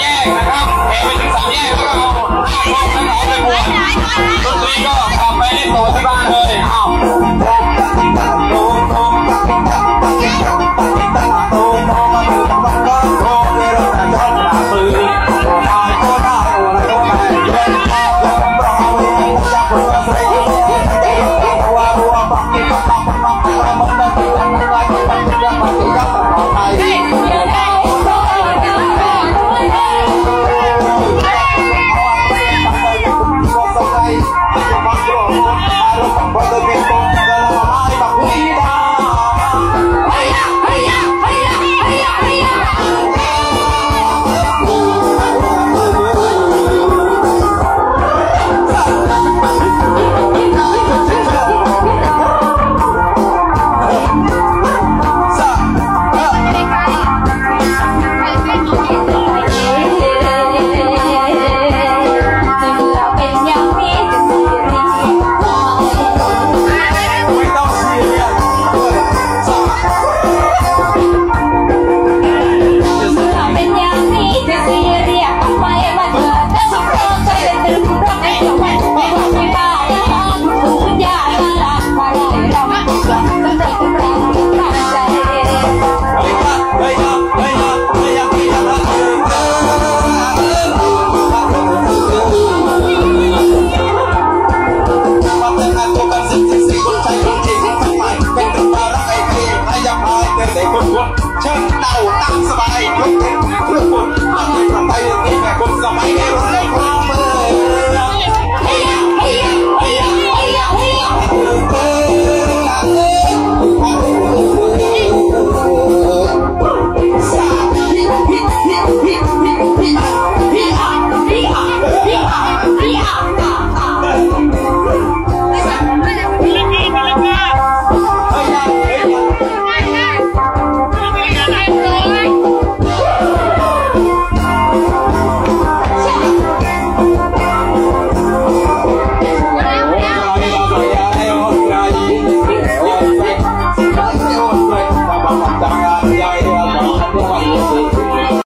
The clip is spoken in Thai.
แยกนะครับเอไปถึงสามแยกแล้วก็เอาข้าวทั้งหลายไปบวชดนตรีก็กลับไปเล่นต่อที่บ้านเลยอ้าว